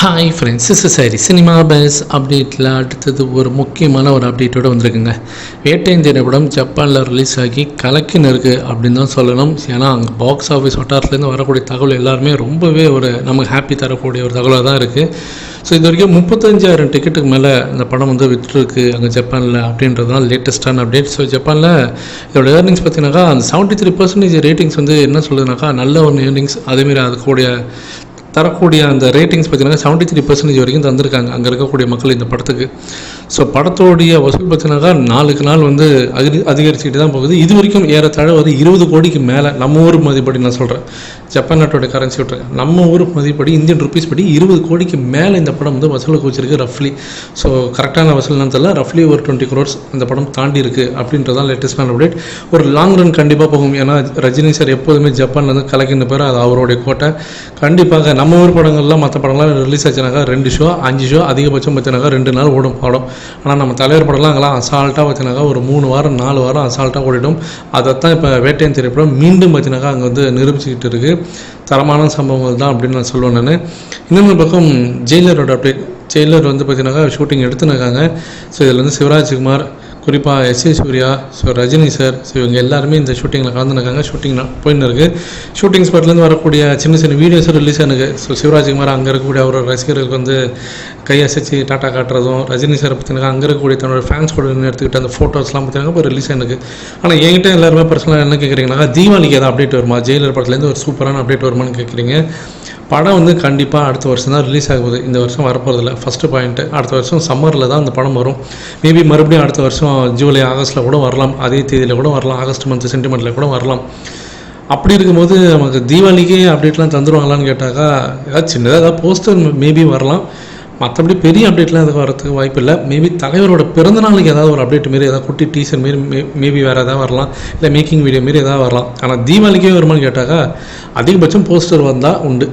Hi friends is சரி cinema base அப்டேட்டில் அடுத்தது ஒரு முக்கியமான ஒரு அப்டேட்டோடு வந்திருக்குங்க. வேட்டையின் திரைப்படம் ஜப்பானில் ரிலீஸ் ஆகி கலக்கின்னு இருக்குது அப்படின்னு தான் சொல்லணும். ஏன்னா அங்கே பாக்ஸ் ஆஃபீஸ் வட்டாரத்துலேருந்து வரக்கூடிய தகவல் எல்லாருமே ரொம்பவே ஒரு நமக்கு ஹாப்பி தரக்கூடிய ஒரு தகவலாக தான் இருக்குது ஸோ இது வரைக்கும் முப்பத்தஞ்சாயிரம் டிக்கெட்டுக்கு மேலே இந்த படம் வந்து விற்றுருக்கு அங்கே ஜப்பானில் அப்படின்றது தான் லேட்டஸ்ட்டான அப்டேட் ஸோ ஜப்பானில் இதோட ஏர்னிங்ஸ் பார்த்தீங்கன்னாக்கா அந்த செவன்ட்டி த்ரீ பர்சன்டேஜ் ரேட்டிங்ஸ் வந்து என்ன சொல்லுதுனாக்கா நல்ல ஒரு ஏர்னிங்ஸ் அதேமாரி அதுக்கூடிய தரக்கூடிய அந்த ரேட்டிங்ஸ் பார்த்தீங்கன்னா செவன்ட்டி த்ரீ பர்சன்டேஜ் வரைக்கும் தந்திருக்காங்க. அங்கே இருக்கக்கூடிய மக்கள் இந்த படத்துக்கு. ஸோ படத்தோடைய வசூல் பார்த்தீங்கன்னாக்கா நாளுக்கு நாள் வந்து அதிக அதிகரிச்சுக்கிட்டு தான் போகுது. இது வரைக்கும் ஏறத்தாழ ஒரு இருபது கோடிக்கு மேலே நம்ம ஊர் மதிப்படி நான் சொல்கிறேன் ஜப்பான் நாட்டோட கரன்சி விட்டுறேன். நம்ம ஊர் மதிப்படி இந்தியன் ருபீஸ் படி இருபது கோடிக்கு மேலே இந்த படம் வந்து வசூலுக்கு வச்சிருக்கு ரஃப்லி ஸோ கரெக்டான வசூல்னு தெரியல ரஃப்லி ஒரு டுவெண்ட்டி க்ரோர்ஸ் இந்த படம் தாண்டி இருக்குது அப்படின்றதான் லேட்டஸ்டான அப்டேட் ஒரு லாங் ரன் கண்டிப்பாக போகும். ஏன்னா ரஜினி சார் எப்போதுமே ஜப்பான்லேருந்து கலக்கின்ற பேர் அது அவருடைய கோட்டை. கண்டிப்பாக நம்ம ஊர் படங்கள்லாம் மற்ற படங்கள்லாம் ரிலீஸ் ஆச்சுனாக்கா ரெண்டு ஷோ அஞ்சு ஷோ அதிகபட்சம் வச்சுனாக்கா ரெண்டு நாள் ஓடும் படம். ஆனால் நம்ம தலைவர் படம்லாம் அங்கெல்லாம் அசால்ட்டாக வச்சுனாக்கா ஒரு மூணு வாரம் நாலு வாரம் அசால்ட்டாக ஓடிடும். அதைத்தான் இப்போ வேட்டையன் திரைப்படம் மீண்டும் வச்சுனாக்கா அங்கே வந்து நிரூபிச்சுக்கிட்டு இருக்குது தரமான சம்பவங்கள் தான் அப்படின்னு நான் சொல்லுவேன் நான். இன்னொரு பக்கம் ஜெயிலரோட அப்டேட் ஜெயிலர் வந்து பார்த்தீங்கன்னாக்கா ஷூட்டிங் எடுத்துனாக்காங்க ஸோ இதில் வந்து சிவராஜ்குமார் குறிப்பாக S A Surya so Rajini sir so இவங்க எல்லாருமே இந்த ஷூட்டிங்கில் கலந்துருக்காங்க. ஷூட்டிங் போயின்னு இருக்குது ஷூட்டிங் ஸ்பாட்லேருந்து வரக்கூடிய சின்ன சின்ன வீடியோஸும் ரிலீஸ் ஆனுக்கு ஸோ சிவராஜ்குமார் அங்கே இருக்கக்கூடிய அவரோட ரசிகர்களுக்கு வந்து கையசைச்சு டாட்டா காட்டுறதும் ரஜினி சாரை பார்த்தீங்கன்னா அங்கே இருக்கக்கூடிய தன்னோட ஃபேன்ஸ் கூட எடுத்துக்கிட்டு எடுத்துக்கிட்ட அந்த ஃபோட்டோஸ்லாம் பார்த்தீங்கன்னா இப்போ ரிலீஸ் எனக்கு ஆனால் என்கிட்ட எல்லாருமே பர்சனலாக என்ன கேட்குறீங்கன்னா தீபாவளிக்கு எதாவது அப்டேட் வருமா? ஜெயிலர் படத்துலேருந்து ஒரு சூப்பரான அப்டேட் வருமான்னு கேட்குறீங்க படம் வந்து கண்டிப்பாக அடுத்த வருஷம் தான் ரிலீஸ் ஆகுது இந்த வருஷம் வரப்போகிறதில்ல ஃபஸ்ட்டு பாயிண்ட்டு அடுத்த வருஷம் சம்மரில் தான் அந்த படம் வரும். மேபி மறுபடியும் அடுத்த வருஷம் ஜூலை ஆகஸ்ட்டில் கூட வரலாம். அதே தேதியில் கூட வரலாம். ஆகஸ்ட் மந்த் சென்டிமெண்ட்டில் கூட வரலாம். அப்படி இருக்கும்போது நமக்கு தீபாவளிக்கே அப்டேட்லாம் தந்துடுவாங்களான்னு கேட்டாக்கா ஏதாவது சின்னதாக ஏதாவது போஸ்டர் மேபி வரலாம். மற்றபடி பெரிய அப்டேட்லாம் எதுவும் வரதுக்கு வாய்ப்பு இல்லை. மேபி தலைவரோட பிறந்த நாளுக்கு ஏதாவது ஒரு அப்டேட் மாரி ஏதாவது குட்டி டீசர் மாரி மே மேபி வேறு ஏதாவது வரலாம். இல்லை மேக்கிங் வீடியோ மாரி ஏதாவது வரலாம். ஆனால் தீபாவளிக்கே வருமான்னு கேட்டாக்கா அதிகபட்சம் போஸ்டர் வந்தால் உண்டு.